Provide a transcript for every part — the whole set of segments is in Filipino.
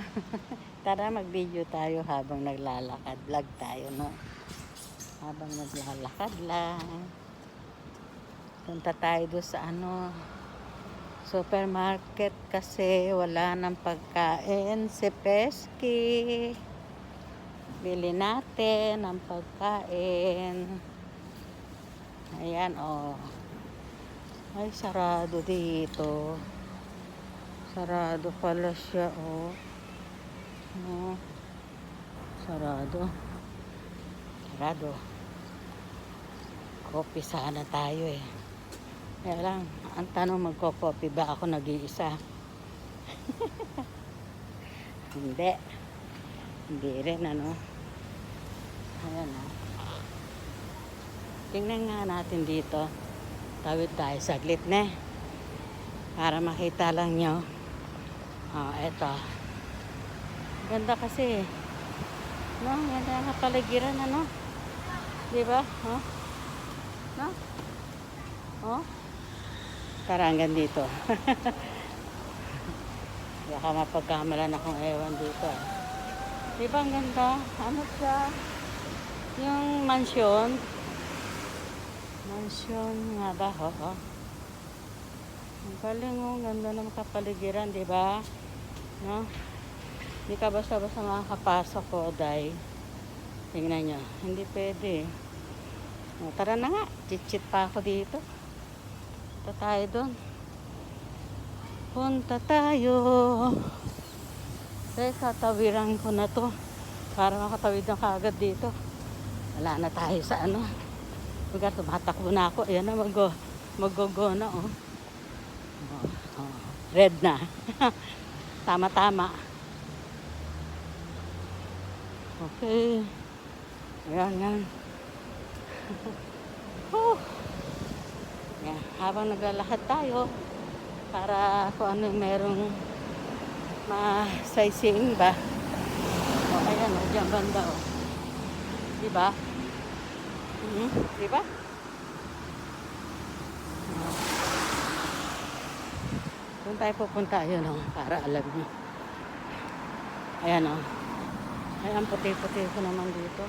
Tara mag-video tayo habang naglalakad. Vlog tayo, no? Habang naglalakad lang. Punta tayo doon sa ano, supermarket kasi wala ng pagkain si Pesky. Bili natin ng pagkain. Ayan, oh. Ay, sarado dito. Sarado pala siya, oh. Oh. Sarado. Sarado. Kopi sana tayo eh. Kaya lang, ang tanong magko-coffee ba ako nag-iisa? Hindi. Hindi rin, ano. Ayan, oh. Tingnan nga natin dito. Tawid tayo saglit na Para makita lang nyo. Oh, eto. Ganda kasi. No, ganda ang kapaligiran, ano? Di ba? Oh? No? Oh? Tara hanggang dito. Baka mapagkamalan akong ewan dito. ah. Di ba ang ganda? Ano siya? Yung mansion. Mansion nga ba? Oo. Ang galing oh. Ganda ng kapaligiran, di ba? No? Hindi ka basta-basta makakapasok ko, Day. Tingnan nyo. Hindi pwede. O, tara na nga. Chit-chit pa ako dito. Punta tayo doon. Punta tayo. Teka, tawiran ko na to. Para makatawid na kagad dito. Wala na tayo sa ano. Lugar, tumatakbo na ako. Ayan na, mag mag-go na, oh. Oh, oh. Red na. Tama-tama. Okay. Ayan, yan. oh. Yan. Habang naglalakad tayo, para kung ano merong ma-sightseeing ba. O, oh, ayan, o, dyan banda, o. Diba? Mhm, diba? Oh. Doon tayo pupunta, ayun, o, para alam niyo. Ayan, o. Ayan, puti-puti ko naman dito.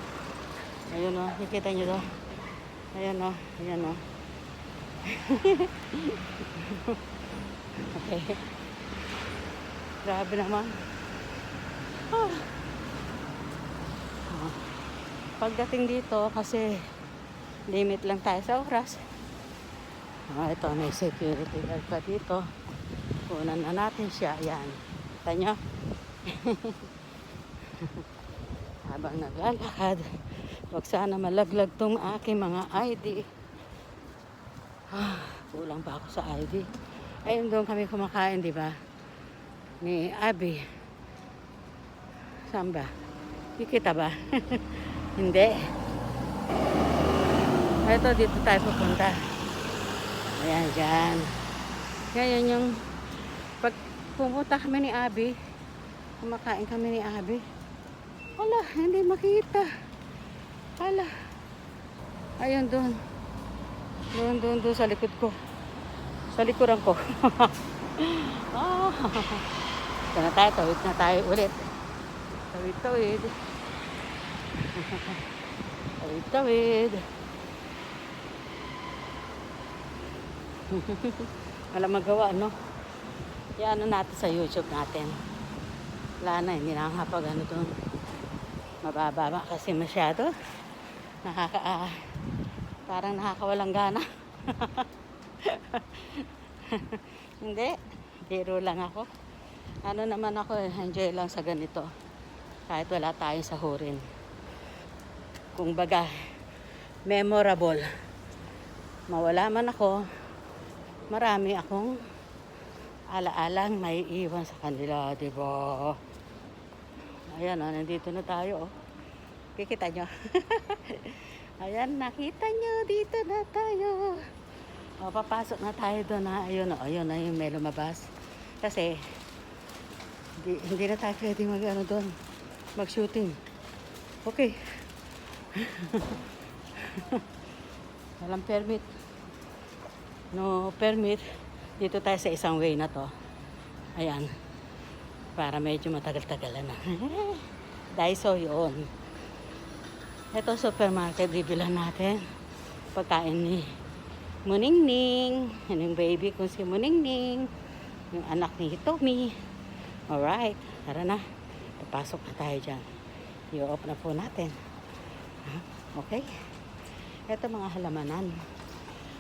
Ayun, o, nakikita niyo to. Ayan, o, ayan, o. okay. Grabe naman. Ah. Pagdating dito, kasi limit lang tayo sa oras. Ah, ito, may security guard pa dito. Kunan na natin siya. Ayan. Kita nyo? Habang naglalakad, wag sana malaglag tong aking mga ID. Ah, kulang pa ako sa ID. Ayun doon kami kumakain, di ba? Ni Abby. Saan ba? Kikita ba? Hindi. Ito, dito tayo pupunta. Ayan, dyan. Ngayon yung pag pumunta kami ni Abby, kumakain kami ni Abby, wala, hindi makita. Wala. Ayun doon. Doon, doon, doon sa likod ko. Sa likuran ko. ah. Ito na tayo, tawid na tayo ulit. Tawid, tawid. tawid, tawid. Wala magawa, no? Yan ano natin sa YouTube natin. Wala na, hindi nakakapag ano to. Mababa ba kasi masyado. Nakaka, ah, parang nakakawalang gana. hindi. Biro lang ako. Ano naman ako, eh, enjoy lang sa ganito. Kahit wala tayong sahurin. Kung baga, memorable. Mawala man ako, marami akong alaalang may iwan sa kanila, di ba? Ayan, oh, nandito na tayo. Oh. Kikita nyo? Ayan, nakita nyo, dito na tayo. O, papasok na tayo doon na. Ayun, oh, ayun na yung may lumabas. Kasi, hindi, hindi na tayo pwede mag, ano doon, mag-shooting. Okay. Walang permit. No permit. Dito tayo sa isang way na to. Ayan. Para medyo matagal-tagalan na. Daiso yun. Ito supermarket, bibilan natin. Pagkain ni Muningning. Yan yung baby ko si Muningning. Yung anak ni Tommy. Alright, tara na. Papasok na tayo dyan. I-off na po natin. Ha? Okay? Ito mga halamanan.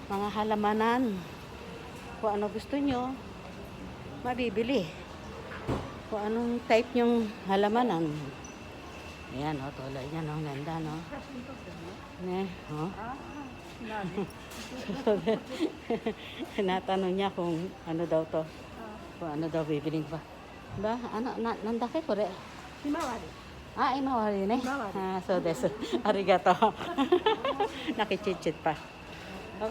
Mga halamanan. Kung ano gusto nyo, mabibili. Kung anong type yung halamanan. Ayan, oh, tuloy niya, no? Oh, ang ganda, no? Ne, oh. Natanong niya kung ano daw to. Kung ano daw bibiling pa. Ba, ano, na, nandaki ko rin. Himawari. Ah, himawari na eh. Ah, so desu. Arigato. Nakichichit pa.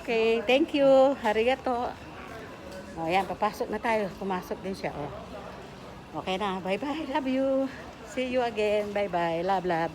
Okay, thank you. Arigato. O, oh, yan, papasok na tayo. Pumasok din siya, oh. Okay na. Bye-bye. Love you. See you again. Bye-bye. Love, love.